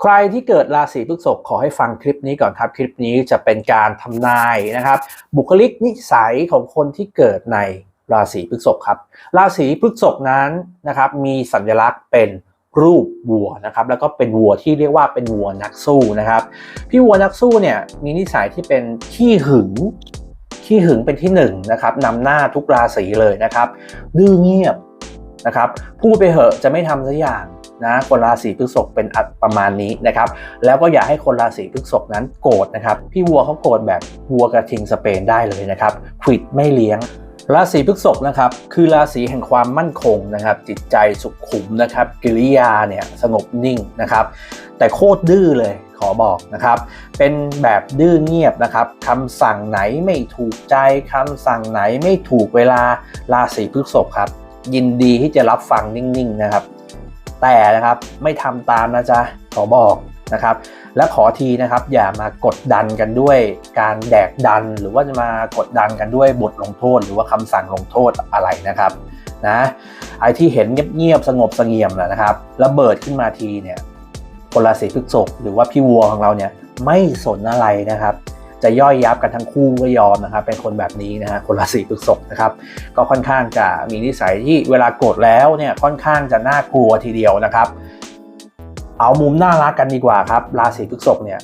ใครที่เกิดราศีพฤษภขอให้ฟังคลิปนี้ก่อนครับ คลิปนี้จะเป็นการทำนายนะครับ บุคลิกนิสัยของคนที่เกิดในราศีพฤษภครับ ราศีพฤษภนั้นนะครับมีสัญลักษณ์เป็นรูปวัวนะครับแล้วก็เป็นวัวที่เรียกว่าเป็นวัวนักสู้นะครับพี่วัวนักสู้เนี่ยมีนิสัยที่เป็นขี้หึงขี้หึงเป็นที่หนึ่งนะครับนำหน้าทุกราศีเลยนะครับดื้อเงียบนะครับพูดไปเหอะจะไม่ทำสักอย่าง นะคนราศีพฤษภเป็นประมาณนี้นะครับแล้วก็อย่าให้คนราศีพฤษภนั้นโกรธนะครับพี่วัวเขาโกรธแบบวัวกระทิงสเปนได้เลยนะครับควิดไม่เลี้ยงราศีพฤษภนะครับคือราศีแห่งความมั่นคงนะครับ จิตใจสุขุมนะครับกิริยาเนี่ยสงบนิ่งนะครับ แต่โคตรดื้อเลยขอบอกนะครับ เป็นแบบดื้อเงียบนะครับคำสั่งไหนไม่ถูกใจคำสั่งไหนไม่ถูกเวลาราศีพฤษภครับ ยินดีที่จะรับฟังนิ่งๆนะครับ แต่นะครับไม่ทำตามนะจ๊ะขอบอกนะครับ และขอทีนะครับอย่ามากดดันกันด้วยการแดกดันหรือว่าจะมากดดันกันด้วยบทลงโทษ หรือว่าคำสั่งลงโทษอะไรนะครับนะไอที่เห็นเงียบๆสงบเสงี่ยมนะครับระเบิดขึ้นมาทีเนี่ยคนราศีพฤษภหรือว่าพี่วัวของเราเนี่ยไม่สนอะไรนะครับ จะย่อยยับกันทั้งคู่ก็ยอมนะครับ เป็นคนแบบนี้นะฮะคนราศีพฤษภนะครับ ก็ค่อนข้างจะมีนิสัยที่เวลาโกรธแล้วเนี่ยค่อนข้างจะน่ากลัวทีเดียวนะครับ เอามุมน่ารักกันดีกว่าครับราศีพฤษภเนี่ย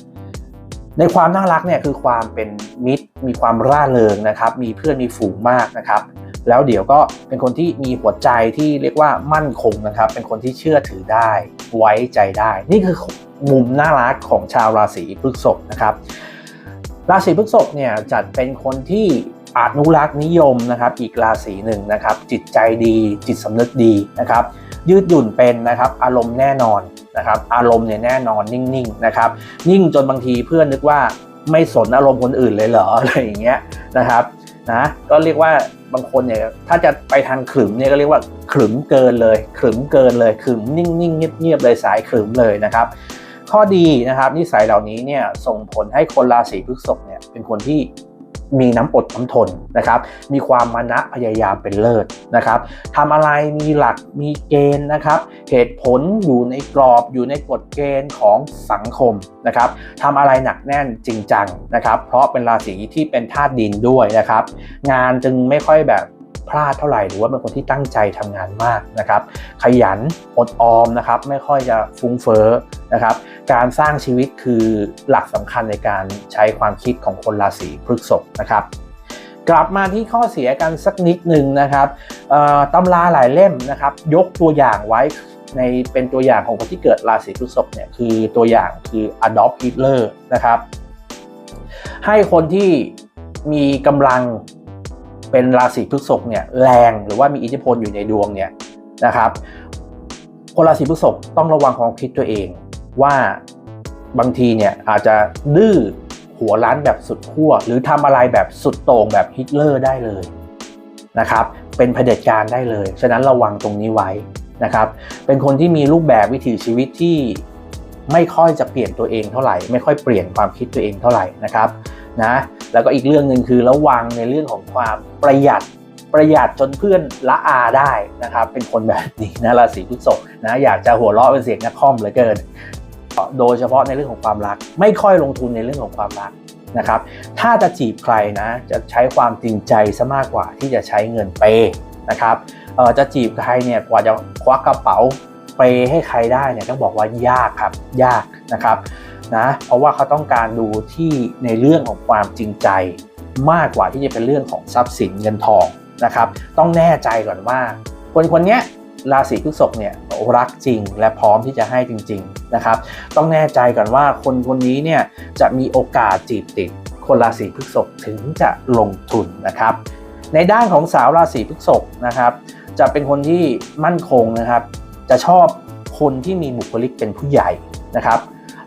ในความน่ารักเนี่ยคือความเป็นมิตร มีความร่าเริงนะครับ มีเพื่อนมีฝูงมากนะครับ แล้วเดี๋ยวก็เป็นคนที่มีหัวใจที่เรียกว่ามั่นคงนะครับ เป็นคนที่เชื่อถือได้ไว้ใจได้ นี่คือมุมน่ารักของชาวราศีพฤษภนะครับ ราศีพฤษภเนี่ยจัดเป็นคนที่อนุรักษ์นิยมนะครับ อีกราศีหนึ่งนะครับ จิตใจดีจิตสำนึกดีนะครับ ยืดหยุ่นเป็นนะครับ อารมณ์แน่นอนนะครับ อารมณ์เนี่ยแน่นอนนิ่งๆนะครับ นิ่งจนบางทีเพื่อนนึกว่าไม่สนอารมณ์คนอื่นเลยเหรออะไรอย่างเงี้ยนะครับนะก็เรียกว่าบางคนเนี่ยถ้าจะไปทางขึมเนี่ยก็เรียกว่าขึมเกินเลยขึมเกินเลยขึมนิ่งๆเงียบๆเลยสายขึมเลยนะครับ ข้อดีนะครับนิสัยเหล่านี้เนี่ยส่งผลให้คนราศีพฤษภเนี่ยเป็นคนที่มีน้ำอดน้ำทนนะครับ มีความมานะพยายามเป็นเลิศนะครับทำอะไรมีหลักมีเกณฑ์นะครับ เหตุผลอยู่ในกรอบอยู่ในกฎเกณฑ์ของสังคมนะครับทำอะไรหนักแน่นจริงจังนะครับ เพราะเป็นราศีที่เป็นธาตุดินด้วยนะครับ งานจึงไม่ค่อยแบบ พลาดเท่าไหร่หรือว่าเป็นคนที่ตั้งใจทำงานมากนะครับ ขยันอดออมนะครับ ไม่ค่อยจะฟุ้งเฟ้อนะครับ การสร้างชีวิตคือหลักสำคัญในการใช้ความคิดของคนราศีพฤษภนะครับกลับมาที่ข้อเสียกันสักนิดหนึ่งนะครับตำราหลายเล่มนะครับ ยกตัวอย่างไว้ในเป็นตัวอย่างของคนที่เกิดราศีพฤษภเนี่ยคือตัวอย่างคือ Adolf Hitler นะครับ ให้คนที่มีกำลัง เป็นราศีพฤษภเนี่ยแรงหรือว่ามีอิทธิพลอยู่ในดวงเนี่ยนะครับคนราศีพฤษภต้องระวังความคิดตัวเองว่าบางทีเนี่ยอาจจะดื้อหัวล้านแบบสุดขั้วหรือทำอะไรแบบสุดโต่งแบบฮิตเลอร์ได้เลยนะครับเป็นเผด็จการได้เลย ฉะนั้นระวังตรงนี้ไว้นะครับ เป็นคนที่มีรูปแบบวิถีชีวิตที่ไม่ค่อยจะเปลี่ยนตัวเองเท่าไหร่ ไม่ค่อยเปลี่ยนความคิดตัวเองเท่าไหร่นะครับนะ แล้วก็อีกเรื่องหนึ่งคือระวังในเรื่องของความประหยัดประหยัดจนเพื่อนละอาได้นะครับ เป็นคนแบบนี้นะราศีพฤษภนะอยากจะหัวเราะเป็นเสียงนักคอมเหลือเกิน โดยเฉพาะในเรื่องของความรัก ไม่ค่อยลงทุนในเรื่องของความรักนะครับ ถ้าจะจีบใครนะจะใช้ความจริงใจซะมากกว่าที่จะใช้เงินเปนะครับจะจีบใครเนี่ยกว่าจะควักกระเป๋าเปให้ใครได้เนี่ยต้องบอกว่ายากครับยากนะครับ นะเพราะว่าเขาต้องการดูที่ในเรื่องของความจริงใจ มากกว่าที่จะเป็นเรื่องของทรัพย์สินเงินทองนะครับต้องแน่ใจก่อนว่า คนคนนี้ราศีพฤษภเนี่ยรักจริงและพร้อมที่จะให้จริงๆนะครับต้องแน่ใจก่อนว่าคนคนนี้เนี่ยจะมีโอกาสจีบติด คนราศีพฤษภถึงจะลงทุนนะครับ ในด้านของสาวราศีพฤษภนะครับ จะเป็นคนที่มั่นคงนะครับ จะชอบคนที่มีบุคลิกเป็นผู้ใหญ่นะครับ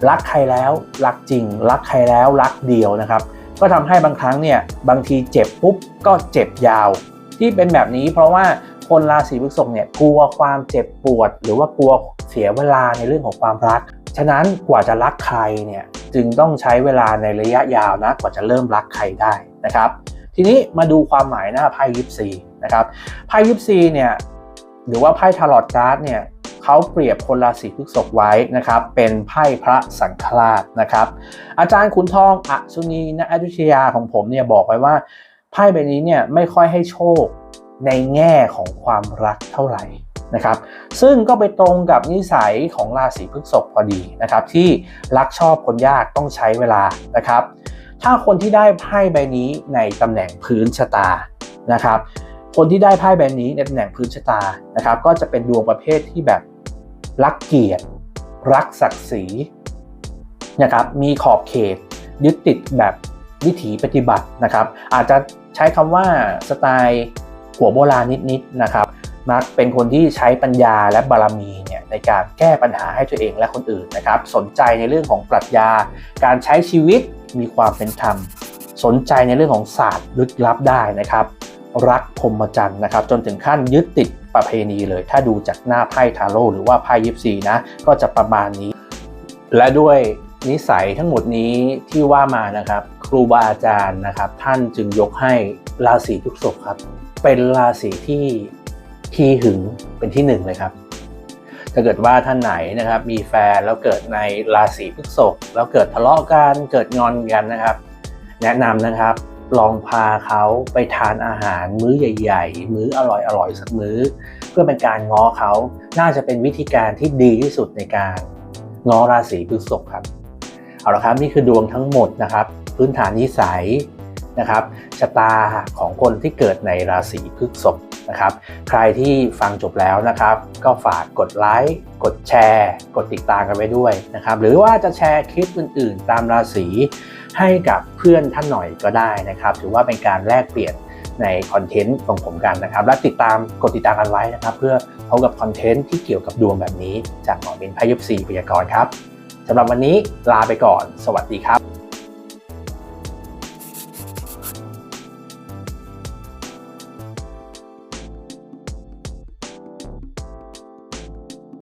รักใครแล้วรักจริง รักใครแล้วรักเดียวนะครับ ก็ทำให้บางครั้งเนี่ยบางทีเจ็บปุ๊บก็เจ็บยาว ที่เป็นแบบนี้เพราะว่าคนราศีพฤษภเนี่ยกลัวความเจ็บปวด หรือว่ากลัวเสียเวลาในเรื่องของความรัก ฉะนั้นกว่าจะรักใครเนี่ยจึงต้องใช้เวลาในระยะยาวนะกว่าจะเริ่มรักใครได้นะครับ ทีนี้มาดูความหมายหน้าไพ่ยิปซีนะครับไพ่ยิปซีเนี่ยหรือว่าไพ่ทารอตการ์ดเนี่ย เขาเปรียบคนราศีพฤษภไว้นะครับเป็นไพ่พระสังฆราชนะครับ อาจารย์ขุนทองอสุนีณอยุธยาของผมเนี่ยบอกไว้ว่าไพ่ใบนี้เนี่ยไม่ค่อยให้โชคในแง่ของความรักเท่าไหร่นะครับ ซึ่งก็ไปตรงกับนิสัยของราศีพฤษภพอดีนะครับ ที่รักชอบคนยากต้องใช้เวลานะครับ ถ้าคนที่ได้ไพ่ใบนี้ในตำแหน่งพื้นชะตานะครับ คนที่ได้ไพ่ใบนี้ในตำแหน่งพื้นชะตานะครับ ก็จะเป็นดวงประเภทที่แบบ รักเกียรติ รักศักดิ์ศรีนะครับมีขอบเขตยึดติดแบบวิถีปฏิบัตินะครับ อาจจะใช้คำว่าสไตล์หัวโบราณนิดๆนะครับ มักเป็นคนที่ใช้ปัญญาและบารมีเนี่ยในการแก้ปัญหาให้ตัวเองและคนอื่นนะครับ สนใจในเรื่องของปรัชญา การใช้ชีวิตมีความเป็นธรรม สนใจในเรื่องของศาสตร์ลึกลับได้นะครับ รักพรหมจรรย์นะครับ จนถึงขั้นยึดติด ประเพณีเลย ถ้าดูจากหน้าไพ่ทาโร่หรือว่าไพ่ยิปซีนะ ก็จะประมาณนี้ และด้วยนิสัยทั้งหมดนี้ที่ว่ามานะครับครูบาอาจารย์นะครับ ท่านจึงยกให้ราศีพฤษภครับ เป็นราศีที่ขี้หึงเป็นที่หนึ่งเลยครับถ้าเกิดว่าท่านไหนนะครับมีแฟนแล้วเกิดในราศีพฤษภแล้วเกิดทะเลาะกันเกิดงอนกันนะครับ แนะนำนะครับ ลองพาเขาไปทานอาหารมื้อใหญ่ ๆ มื้ออร่อยๆสักมื้อ เพื่อเป็นการง้อเขาน่าจะเป็นวิธีการที่ดีที่สุดในการง้อราศีพฤษภครับเอาละครับนี่คือดวงทั้งหมดนะครับ พื้นฐานนิสัย นะครับชะตาของคนที่เกิดในราศีพฤษภนะครับใครที่ฟังจบแล้วนะครับ ก็ฝากกดไลค์กดแชร์ กดติดตามกันไว้ด้วยนะครับหรือว่าจะแชร์คลิปอื่น ๆ ตามราศีให้กับเพื่อนท่านหน่อยก็ได้นะครับ ถือว่าเป็นการแลกเปลี่ยนในคอนเทนต์ของผมกันนะครับ และติดตามกดติดตามกันไว้นะครับ เพื่อพบกับคอนเทนต์ที่เกี่ยวกับดวงแบบนี้ จากหมอบินพยุปซีพยากร์ครับสำหรับวันนี้ลาไปก่อน สวัสดีครับ